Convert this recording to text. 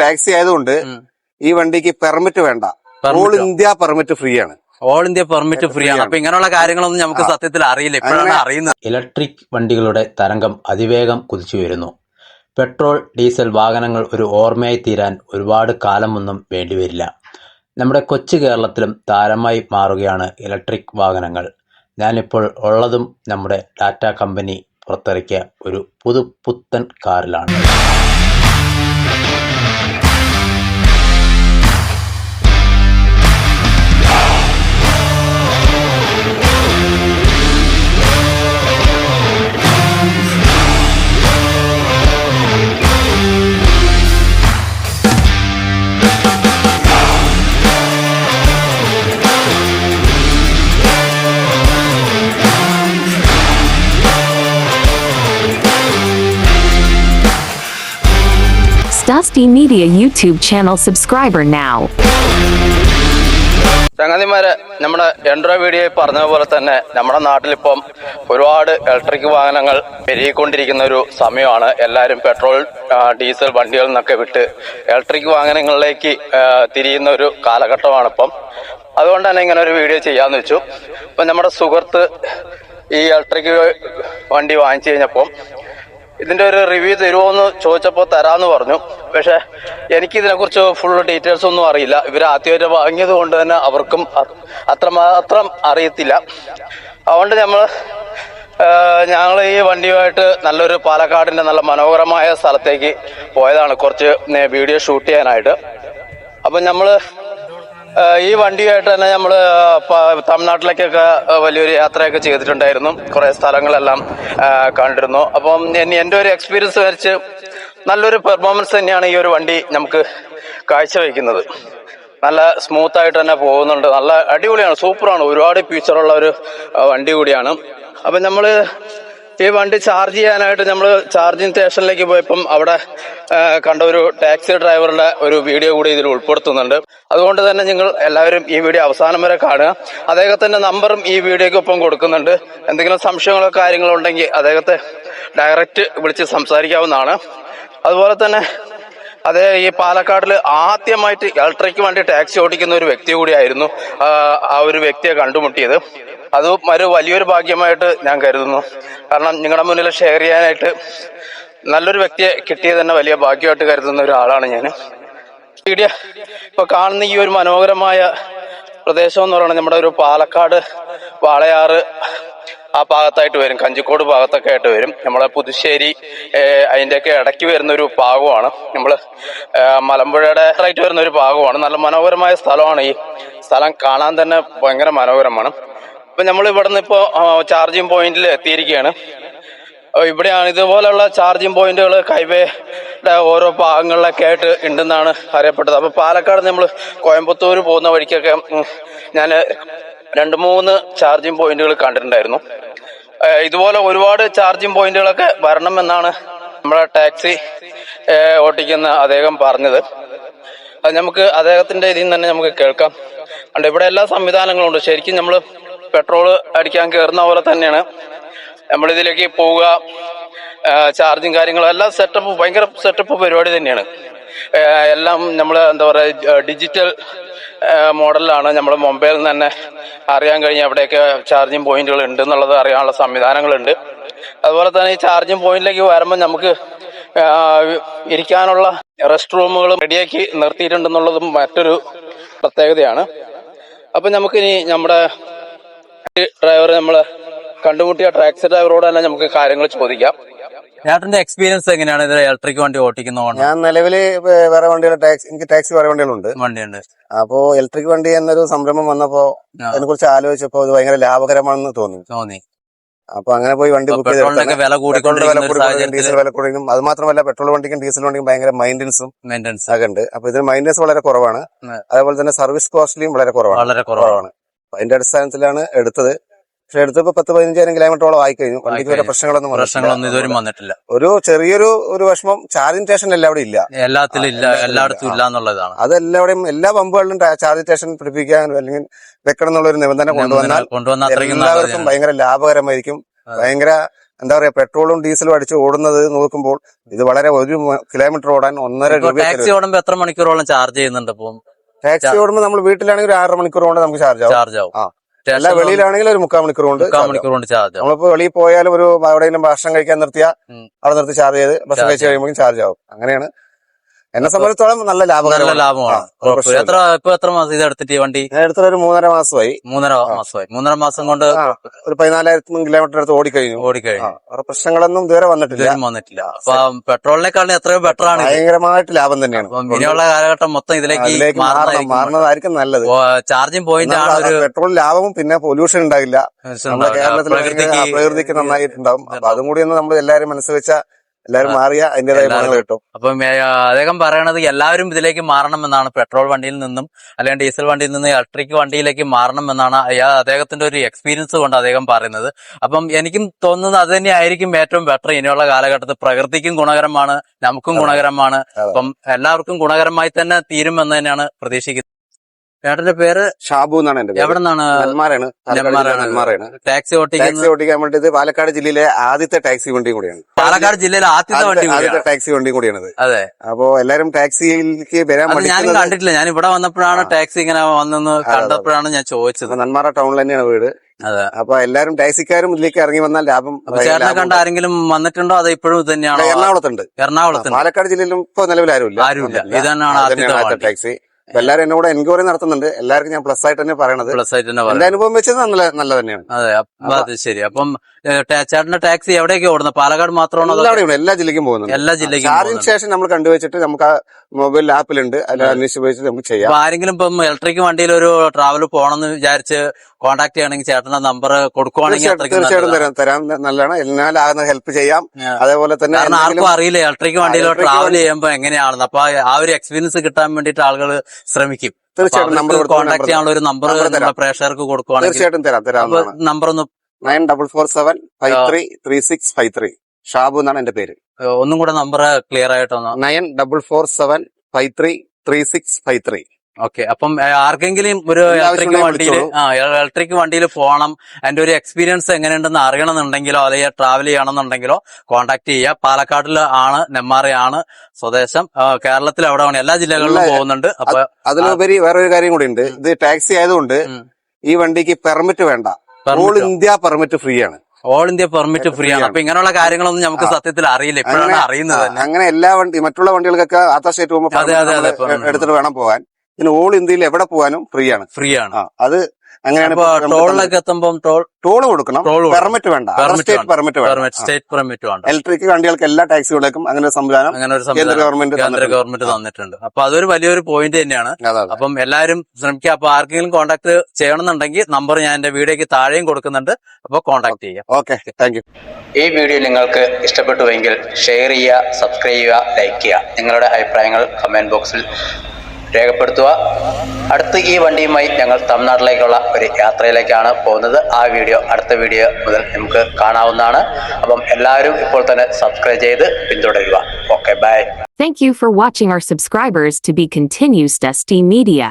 Taxi ആയതുകൊണ്ട് ഈ വണ്ടിക്ക് പെർമിറ്റ് വേണ്ട. ഓൾ ഇന്ത്യ പെർമിറ്റ് ഫ്രീ ആണ്. ഓൾ ഇന്ത്യ പെർമിറ്റ് ഫ്രീ ആണ്. അപ്പൊ ഇങ്ങനെയുള്ള കാര്യങ്ങളൊന്നും നമുക്ക് സത്യത്തിൽ അറിയില്ല. ഇപ്പോഴാണ് അറിയുന്നത്. ഇലക്ട്രിക് വണ്ടികളുടെ തരംഗം അതിവേഗം കുതിച്ചു വരുന്നു. പെട്രോൾ ഡീസൽ വാഹനങ്ങൾ ഒരു ഓർമ്മയായി തീരാൻ ഒരുപാട് കാലമൊന്നും വേണ്ടിവരില്ല നമ്മുടെ കൊച്ചു കേരളത്തിലും താരമായി മാറുകയാണ് ഇലക്ട്രിക് വാഹനങ്ങൾ. ഞാനിപ്പോൾ ഉള്ളതും നമ്മുടെ ടാറ്റ കമ്പനി പുറത്തിറക്കിയ ഒരു പുതു പുത്തൻ കാറിലാണ്. Dusty Media YouTube channel subscriber now. ചങ്ങാതിമാരെ നമ്മുടെ എൻഡ്രോ വീഡിയോ പറഞ്ഞ പോലെ തന്നെ നമ്മുടെ നാട്ടിലിപ്പം ഒരുപാട് ഇലക്ട്രിക് വാഹനങ്ങൾ പെരുകിക്കൊണ്ടിരിക്കുന്ന ഒരു സമയമാണ്. എല്ലാവരും പെട്രോൾ ഡീസൽ വണ്ടികളിൽ നിന്നൊക്കെ വിട്ട് ഇലക്ട്രിക് വാഹനങ്ങളിലേക്ക് തിരിയുന്ന ഒരു കാലഘട്ടമാണ് ഇപ്പം അതുകൊണ്ട് തന്നെ ഇങ്ങനെ ഒരു വീഡിയോ ചെയ്യാന്ന് വെച്ചു. ഇപ്പം നമ്മുടെ സുഹൃത്ത് ഈ ഇലക്ട്രിക് വണ്ടി വാങ്ങിച്ചു കഴിഞ്ഞപ്പം ഇതിന്റെ ഒരു റിവ്യൂ തരുമോ എന്ന് ചോദിച്ചപ്പോൾ തരാന്ന് പറഞ്ഞു. പക്ഷെ എനിക്ക് ഇതിനെക്കുറിച്ച് ഫുൾ ഡീറ്റെയിൽസ് ഒന്നും അറിയില്ല. ഇവർ ആദ്യമായിട്ട് വാങ്ങിയത് കൊണ്ട് തന്നെ അവർക്കും അത്രമാത്രം അറിയത്തില്ല. അതുകൊണ്ട് നമ്മൾ ഞങ്ങൾ ഈ വണ്ടിയുമായിട്ട് നല്ലൊരു പാലക്കാടിന്റെ നല്ല മനോഹരമായ സ്ഥലത്തേക്ക് പോയതാണ് കുറച്ച് വീഡിയോ ഷൂട്ട് ചെയ്യാനായിട്ട്. അപ്പം നമ്മൾ ഈ വണ്ടിയായിട്ട് തന്നെ നമ്മൾ തമിഴ്നാട്ടിലേക്കൊക്കെ വലിയൊരു യാത്രയൊക്കെ ചെയ്തിട്ടുണ്ടായിരുന്നു. കുറെ സ്ഥലങ്ങളെല്ലാം കണ്ടിരുന്നു. അപ്പം എൻ- എന്റെ ഒരു എക്സ്പീരിയൻസ് വെച്ച് നല്ലൊരു പെർഫോമൻസ് തന്നെയാണ് ഈ ഒരു വണ്ടി നമുക്ക് കാഴ്ചവെക്കുന്നത്. നല്ല സ്മൂത്ത് ആയിട്ട് തന്നെ പോകുന്നുണ്ട്. നല്ല അടിപൊളിയാണ്. സൂപ്പറാണ്. ഒരുപാട് ഫീച്ചറുള്ള ഒരു വണ്ടി കൂടിയാണ്. അപ്പം നമ്മൾ ഈ വണ്ടി ചാർജ് ചെയ്യാനായിട്ട് നമ്മൾ ചാർജിങ് സ്റ്റേഷനിലേക്ക് പോയപ്പം അവിടെ കണ്ട ഒരു ടാക്സി ഡ്രൈവറുടെ ഒരു വീഡിയോ കൂടി ഇതിൽ ഉൾപ്പെടുത്തുന്നുണ്ട്. അതുകൊണ്ട് തന്നെ നിങ്ങൾ എല്ലാവരും ഈ വീഡിയോ അവസാനം വരെ കാണുക. അദ്ദേഹത്തിന്റെ നമ്പറും ഈ വീഡിയോക്കൊപ്പം കൊടുക്കുന്നുണ്ട്. എന്തെങ്കിലും സംശയങ്ങളോ കാര്യങ്ങളോ ഉണ്ടെങ്കിൽ അദ്ദേഹത്തെ ഡയറക്റ്റ് വിളിച്ച് സംസാരിക്കാവുന്നതാണ്. അതുപോലെ തന്നെ അതേ ഈ പാലക്കാടിൽ ആദ്യമായിട്ട് ഇലക്ട്രിക് വണ്ടി ടാക്സി ഓടിക്കുന്ന ഒരു വ്യക്തി കൂടിയായിരുന്നു ആ, ഒരു വ്യക്തിയെ കണ്ടുമുട്ടിയത്. അത് ഒരു വലിയൊരു ഭാഗ്യമായിട്ട് ഞാൻ കരുതുന്നു. കാരണം നിങ്ങളുടെ മുന്നിൽ ഷെയർ ചെയ്യാനായിട്ട് നല്ലൊരു വ്യക്തിയെ കിട്ടിയത് തന്നെ വലിയ ഭാഗ്യമായിട്ട് കരുതുന്ന ഒരാളാണ് ഞാൻ വീഡിയോ ഇപ്പൊ കാണുന്ന ഈ ഒരു മനോഹരമായ പ്രദേശം എന്ന് പറയുന്നത് നമ്മുടെ ഒരു പാലക്കാട് വാളയാറ് ആ ഭാഗത്തായിട്ട് വരും. കഞ്ചിക്കോട് ഭാഗത്തൊക്കെ ആയിട്ട് വരും. നമ്മളെ പുതുശ്ശേരി അതിന്റെയൊക്കെ ഇടയ്ക്ക് വരുന്ന ഒരു ഭാഗമാണ്. നമ്മൾ ഏഹ്, മലമ്പുഴയുടെ ആയിട്ട് വരുന്ന ഒരു ഭാഗമാണ്. നല്ല മനോഹരമായ സ്ഥലമാണ് ഈ സ്ഥലം. കാണാൻ തന്നെ ഭയങ്കര മനോഹരമാണ്. ഇപ്പം നമ്മൾ ഇവിടെ നിന്ന് ഇപ്പോ ചാർജിങ് പോയിന്റിൽ എത്തിയിരിക്കുകയാണ്. ഇവിടെയാണ് ഇതുപോലെയുള്ള ചാർജിങ് പോയിന്റുകൾ ഹൈവേയുടെ ഓരോ ഭാഗങ്ങളിലൊക്കെ ആയിട്ട് ഉണ്ടെന്നാണ് അറിയപ്പെട്ടത്. അപ്പോൾ പാലക്കാട് നമ്മൾ കോയമ്പത്തൂർ പോകുന്ന വഴിക്കൊക്കെ ഞാൻ രണ്ട് മൂന്ന് ചാർജിങ് പോയിന്റുകൾ കണ്ടിട്ടുണ്ടായിരുന്നു. ഇതുപോലെ ഒരുപാട് ചാർജിങ് പോയിന്റുകളൊക്കെ വരണമെന്നാണ് നമ്മുടെ ടാക്സി ഓട്ടിക്കുന്ന അദ്ദേഹം പറഞ്ഞത്. അത് നമുക്ക് അദ്ദേഹത്തിന്റെ ഇതിൽ നിന്ന് തന്നെ നമുക്ക് കേൾക്കാം. അതുകൊണ്ട് ഇവിടെ എല്ലാ സംവിധാനങ്ങളും ഉണ്ട്. ശരിക്കും നമ്മൾ പെട്രോൾ അടിക്കാൻ കയറുന്ന പോലെ തന്നെയാണ്. നമ്മളിതിലേക്ക് പോവുക ചാർജിങ് കാര്യങ്ങളും എല്ലാ സെറ്റപ്പ് ഭയങ്കര സെറ്റപ്പ് പരിപാടി തന്നെയാണ്. എല്ലാം നമ്മൾ എന്താ പറയുക ഡിജിറ്റൽ മോഡലിലാണ് നമ്മൾ മൊബൈലിൽ നിന്ന് തന്നെ അറിയാൻ കഴിഞ്ഞ അവിടെയൊക്കെ ചാർജിങ് പോയിന്റുകൾ ഉണ്ട് എന്നുള്ളത് അറിയാനുള്ള സംവിധാനങ്ങളുണ്ട്. അതുപോലെ തന്നെ ഈ ചാർജിങ് പോയിന്റിലേക്ക് വരുമ്പോൾ നമുക്ക് ഇരിക്കാനുള്ള റെസ്റ്റ് റൂമുകൾ റെഡിയാക്കി നിർത്തിയിട്ടുണ്ടെന്നുള്ളതും മറ്റൊരു പ്രത്യേകതയാണ്. അപ്പൊ നമുക്കിനി നമ്മുടെ ഡ്രൈവർ നമ്മൾ കണ്ടുമുട്ടിയ ടാക്സി ഡ്രൈവറോട് തന്നെ നമുക്ക് കാര്യങ്ങൾ ചോദിക്കാം. ചേട്ടന്റെ എക്സ്പീരിയൻസ് എങ്ങനെയാണ് ഇത് ഇലക്ട്രിക് വണ്ടി ഓട്ടിക്കുന്ന ഞാൻ നിലവിൽ വേറെ വണ്ടികൾ ടാക്സി എനിക്ക് ടാക്സി വേറെ വണ്ടികളുണ്ട്. വണ്ടിയുണ്ട്. അപ്പോ ഇലക്ട്രിക് വണ്ടി എന്നൊരു സംരംഭം വന്നപ്പോ. അതിനെ കുറിച്ച് ആലോചിച്ചപ്പോ അത് ഭയങ്കര ലാഭകരമാണെന്ന് തോന്നി. തോന്നി. അപ്പൊ അങ്ങനെ പോയി വണ്ടി ബുക്ക് ചെയ്തിട്ടുണ്ട് വില ഡീസൽ വില കൂടി അത് മാത്രമല്ല പെട്രോൾ വണ്ടിക്കും ഡീസൽ വണ്ടിക്കും ഭയങ്കര മെയിന്റനൻസും മെയിന്റനൻസ് ഒക്കെ ഉണ്ട് അപ്പൊ ഇതിന് മെയിന്റനൻസ് വളരെ കുറവാണ്. അതേപോലെ തന്നെ സർവീസ് കോസ്റ്റ്ലിയും വളരെ കുറവാണ്. വളരെ കുറവാണ്. അതിന്റെ അടിസ്ഥാനത്തിലാണ് എടുത്തത്. പക്ഷെ എടുത്തപ്പോ പത്ത് പതിനഞ്ചായിരം കിലോമീറ്ററോളം ആയി കഴിഞ്ഞു വണ്ടിക്ക് വരെ. പ്രശ്നങ്ങളൊന്നും പ്രശ്നങ്ങളൊന്നും ഇതുവരെ വന്നിട്ടില്ല. ഒരു ചെറിയൊരു ഒരു വിഷമം. ചാർജിംഗ് സ്റ്റേഷൻ എല്ലാം അവിടെ ഇല്ല. എല്ലാത്തിലും ഇല്ല. എല്ലായിടത്തും ഇല്ല. എന്നുള്ളതാണ്. അത് എല്ലാവിടെയും എല്ലാ പമ്പുകളിലും ചാർജ് സ്റ്റേഷൻ പിടിപ്പിക്കാൻ അല്ലെങ്കിൽ വെക്കണം എന്നുള്ള ഒരു നിബന്ധന കൊണ്ടുവന്നാൽ എല്ലാവർക്കും ഭയങ്കര ലാഭകരമായിരിക്കും. ഭയങ്കര എന്താ പറയാ പെട്രോളും ഡീസലും അടിച്ച് ഓടുന്നത് നോക്കുമ്പോൾ ഇത് വളരെ ഒരു കിലോമീറ്റർ ഓടാൻ ഒന്നര രൂപ ടാക്സി ഓടുമ്പോ എത്ര മണിക്കൂറോളം ചാർജ് ചെയ്യുന്നുണ്ട് ഇപ്പൊ? ടാക്സി ഓടുമ്പോൾ നമ്മൾ വീട്ടിലാണെങ്കിൽ ഒരു ആറര മണിക്കൂർ കൊണ്ട് നമുക്ക് ചാർജ് ആവും. ചാർജ് ആവും. അല്ല വെളിയിലാണെങ്കിൽ ഒരു മുക്കാൽ മണിക്കൂർ കൊണ്ട് മുക്കാൽ മണിക്കൂർ കൊണ്ട് ചാർജ് നമ്മളിപ്പോ വെളിയിൽ പോയാലും ഒരു എവിടെയെങ്കിലും ഭക്ഷണം കഴിക്കാൻ നിർത്തിയാൽ അവിടെ നിർത്തി ചാർജ് ചെയ്ത് ഭക്ഷണം കഴിച്ച് കഴിയുമ്പോൾ ചാർജ് ആവും. അങ്ങനെയാണ് എന്നെ സംബന്ധിച്ചോളം നല്ല ലാഭകരമാണ്. ലാഭമാണ്. എത്ര ഇപ്പൊ എത്ര മാസം ഇത് എടുത്തിട്ട് ഈ വണ്ടി? എടുത്തിട്ട് ഒരു മൂന്നര മാസമായി. മൂന്നര മാസമായി. മൂന്നര മാസം കൊണ്ട് ഒരു പതിനാലായിരത്തി കിലോമീറ്റർ അടുത്ത് ഓടിക്കഴിഞ്ഞു. ഓടിക്കഴിഞ്ഞു. പ്രശ്നങ്ങളൊന്നും ഇതുവരെ വന്നിട്ടില്ല. വന്നിട്ടില്ല. അപ്പൊ പെട്രോളിനെക്കാളും എത്രയോ ബെറ്റർ ആണ് ഭയങ്കരമായിട്ട് ലാഭം തന്നെയാണ്. ഇനിയുള്ള കാലഘട്ടം മൊത്തം ഇതിലേക്ക് മാറുന്നതായിരിക്കും. നല്ലത്. ചാർജിങ് പോയിന്റ് ആണ് ഒരു പെട്രോൾ ലാഭവും പിന്നെ പൊല്യൂഷൻ ഉണ്ടാകില്ല. നമ്മുടെ കേരളത്തിൽ പ്രകൃതിക്ക് നന്നായിട്ടുണ്ടാവും അപ്പൊ അതും കൂടി ഒന്ന് നമ്മൾ എല്ലാവരും മനസ്സ് വെച്ച എല്ലാവരും മാറിയ എല്ലാവരും. ഗുണങ്ങൾ കിട്ടും. അപ്പം അദ്ദേഹം പറയണത് എല്ലാവരും ഇതിലേക്ക് മാറണം എന്നാണ്. പെട്രോൾ വണ്ടിയിൽ നിന്നും അല്ലെങ്കിൽ ഡീസൽ വണ്ടിയിൽ നിന്ന് ഇലക്ട്രിക് വണ്ടിയിലേക്ക് മാറണമെന്നാണ് അയാ- അദ്ദേഹത്തിന്റെ ഒരു എക്സ്പീരിയൻസ് കൊണ്ട് അദ്ദേഹം പറയുന്നത്. അപ്പം എനിക്കും തോന്നുന്നത് അത് തന്നെയായിരിക്കും ഏറ്റവും ബെറ്റർ. ഇനിയുള്ള കാലഘട്ടത്തിൽ പ്രകൃതിക്കും ഗുണകരമാണ് നമുക്കും ഗുണകരമാണ്. അപ്പം എല്ലാവർക്കും ഗുണകരമായി തന്നെ തീരുമെന്ന് തന്നെയാണ് പ്രതീക്ഷിക്കുന്നത്. ചേട്ടന്റെ പേര് ഷാബു എന്നാണ് എന്റെ പേര്. എവിടെ നിന്നാണ് ടാക്സി ടാക്സി ഓടിക്കാൻ വേണ്ടി പാലക്കാട് ജില്ലയിലെ ആദ്യത്തെ ടാക്സി വണ്ടിയും കൂടിയാണ്. പാലക്കാട് ജില്ലയിലെ ആദ്യത്തെ വണ്ടി ആദ്യത്തെ ടാക്സി വണ്ടിയും കൂടിയാണത്. അതെ. അപ്പോ എല്ലാരും ടാക്സിയിലേക്ക് വരാൻ ഞാൻ കണ്ടിട്ടില്ല. ഞാൻ ഇവിടെ വന്നപ്പോഴാണ് ടാക്സി ഇങ്ങനെ വന്നെന്ന് കണ്ടപ്പോഴാണ് ഞാൻ ചോദിച്ചത്. നന്മാറ ടൗണിൽ തന്നെയാണ് വീട്. അതെ. അപ്പൊ എല്ലാരും ടാക്സിക്കാരും ഇതിലേക്ക് ഇറങ്ങി വന്നാൽ ലാഭം ചേട്ടനെ കണ്ട ആരെങ്കിലും വന്നിട്ടുണ്ടോ? അത് ഇപ്പോഴും തന്നെയാണ്? എറണാകുളത്തുണ്ട്. എറണാകുളത്ത് പാലക്കാട് ജില്ലയിലും ഇപ്പൊ നിലവിൽ ആരുമില്ല. ആരുമില്ല. ഇതന്നെയാണ് ആദ്യത്തെ ടാക്സി. എല്ലാരും എന്നോട് എൻക്വയറി നടത്തുന്നുണ്ട്. എല്ലാവർക്കും ഞാൻ പ്ലസ് ആയിട്ട് തന്നെ പറയണത്. പ്ലസ് ആയിട്ട് തന്നെ എന്റെ അനുഭവം വെച്ചത് നല്ല നല്ല തന്നെയാണ്. അതെ ശരി. അപ്പം ചേട്ടന്റെ ടാക്സി എവിടെയൊക്കെ ഓടുന്നത്? പാലക്കാട് മാത്രമാണോ എല്ലാവിടെയും എല്ലാ ജില്ലയ്ക്കും പോകുന്നുണ്ട്. എല്ലാ ജില്ലയ്ക്കും ചാർജിംഗ്? സ്റ്റേഷൻ നമ്മൾ കണ്ടുവച്ചിട്ട് നമുക്ക് ആ മൊബൈൽ ആപ്പിലുണ്ട് അതിൽ അന്വേഷിച്ച് നമുക്ക് ചെയ്യാം. ആരെങ്കിലും ഇപ്പം ഇലക്ട്രിക് വണ്ടിയിൽ ഒരു ട്രാവൽ പോകണമെന്ന് വിചാരിച്ച് കോൺടാക്ട് ചെയ്യണമെങ്കിൽ ചേട്ടന്റെ നമ്പർ കൊടുക്കുവാണെങ്കിൽ തീർച്ചയായിട്ടും. തരാം തരാം. നല്ലതാണ്. എല്ലാവരും ഹെൽപ്പ് ചെയ്യാം. അതേപോലെ തന്നെ കാരണം ആർക്കും അറിയില്ല ഇലക്ട്രിക് വണ്ടിയിൽ ട്രാവൽ ചെയ്യുമ്പോൾ എങ്ങനെയാണെന്ന്. അപ്പൊ ആ ഒരു എക്സ്പീരിയൻസ് കിട്ടാൻ വേണ്ടിട്ട് ആളുകൾ ശ്രമിക്കും. തീർച്ചയായിട്ടും നമ്പർ കോൺടാക്ട് ചെയ്യാനുള്ള ഒരു നമ്പർ. പ്രേക്ഷകർക്ക് കൊടുക്കുവാണെങ്കിൽ തീർച്ചയായിട്ടും തരാം തരാം നമ്പർ ഒന്ന് nine double four seven five. Three three six five three. Shabu എന്നാണ് എന്റെ പേര്. ഒന്നും കൂടെ നമ്പർ ക്ലിയർ ആയിട്ടൊന്ന് nine double four seven five three three six five three. Okay അപ്പം ആർക്കെങ്കിലും ഒരു ഇലക്ട്രിക് വണ്ടിയിൽ ആ ഇലക്ട്രിക് വണ്ടിയിൽ പോകണം അതിന്റെ ഒരു എക്സ്പീരിയൻസ് എങ്ങനെയുണ്ടെന്ന് അറിയണമെന്നുണ്ടെങ്കിലോ അല്ലെങ്കിൽ ട്രാവൽ ചെയ്യണമെന്നുണ്ടെങ്കിലോ കോൺടാക്ട് ചെയ്യുക. പാലക്കാട്ടിൽ ആണ് നെമ്മാറയാണ് സ്വദേശം. കേരളത്തിൽ അവിടെ വേണം എല്ലാ ജില്ലകളിലും പോകുന്നുണ്ട്. അപ്പൊ അതിലുപരി വേറൊരു കാര്യം കൂടി ഉണ്ട്. ഇത് ടാക്സി ആയതുകൊണ്ട് ഈ വണ്ടിക്ക് പെർമിറ്റ് വേണ്ട. ഓൾ ഇന്ത്യ പെർമിറ്റ് ഫ്രീ ആണ്. ഓൾ ഇന്ത്യ പെർമിറ്റ് ഫ്രീ ആണ്. അപ്പൊ ഇങ്ങനെയുള്ള കാര്യങ്ങളൊന്നും നമുക്ക് സത്യത്തിൽ അറിയില്ല. ഇപ്പോഴാണ് അറിയുന്നത് അങ്ങനെ എല്ലാ വണ്ടി മറ്റുള്ള വണ്ടികൾക്കൊക്കെ ആത്ത സ്റ്റേറ്റ് പോകുമ്പോൾ എടുത്തിട്ട് വേണം. പോകാൻ പിന്നെ ഓൾ ഇന്ത്യയിൽ എവിടെ പോകാനും ഫ്രീ ആണ്. ഫ്രീ ആണ്. അത് അങ്ങനെയാണ് ടോളിനൊക്കെ എത്തുമ്പോൾ ടോൾ ടോൾ കൊടുക്കണം. ടോൾ കൊടുക്കണം. പെർമിറ്റ് വേണ്ട. സ്റ്റേറ്റ് പെർമിറ്റ് വേണ്ട. സ്റ്റേറ്റ് പെർമിറ്റ് വേണ്ട. ഇലക്ട്രിക് വണ്ടികൾക്ക് എല്ലാ ടാക്സികളേക്കും അങ്ങനെ ഒരു സംവിധാനം അങ്ങനെ ഒരു കേന്ദ്ര സംവിധാനം ഗവൺമെന്റ് കേന്ദ്ര ഗവൺമെന്റ് തന്നിട്ടുണ്ട്. അപ്പൊ അതൊരു വലിയൊരു പോയിന്റ് തന്നെയാണ്. അപ്പം എല്ലാവരും ശ്രമിക്കുക. അപ്പൊ ആർക്കെങ്കിലും കോൺടാക്ട് ചെയ്യണമെന്നുണ്ടെങ്കിൽ നമ്പർ ഞാൻ എന്റെ വീഡിയോക്ക് താഴെയും കൊടുക്കുന്നുണ്ട്. അപ്പൊ കോൺടാക്ട് ചെയ്യാം. ഓക്കെ. താങ്ക് യു ഈ വീഡിയോ നിങ്ങൾക്ക് ഇഷ്ടപ്പെട്ടുവെങ്കിൽ ഷെയർ ചെയ്യുക സബ്സ്ക്രൈബ് ചെയ്യുക ലൈക്ക് ചെയ്യുക. നിങ്ങളുടെ അഭിപ്രായങ്ങൾ കമന്റ് ബോക്സിൽ രേഖപ്പെടുത്തുക. അടുത്ത് ഈ വണ്ടിയുമായി ഞങ്ങൾ തമിഴ്നാട്ടിലേക്കുള്ള ഒരു യാത്രയിലേക്കാണ് പോകുന്നത്. ആ വീഡിയോ അടുത്ത വീഡിയോ മുതൽ നമുക്ക് കാണാവുന്നതാണ്. അപ്പം എല്ലാവരും ഇപ്പോൾ തന്നെ സബ്സ്ക്രൈബ് ചെയ്ത് പിന്തുടരുക. Okay bye Thank you for watching our subscribers to be continues Dusty Media.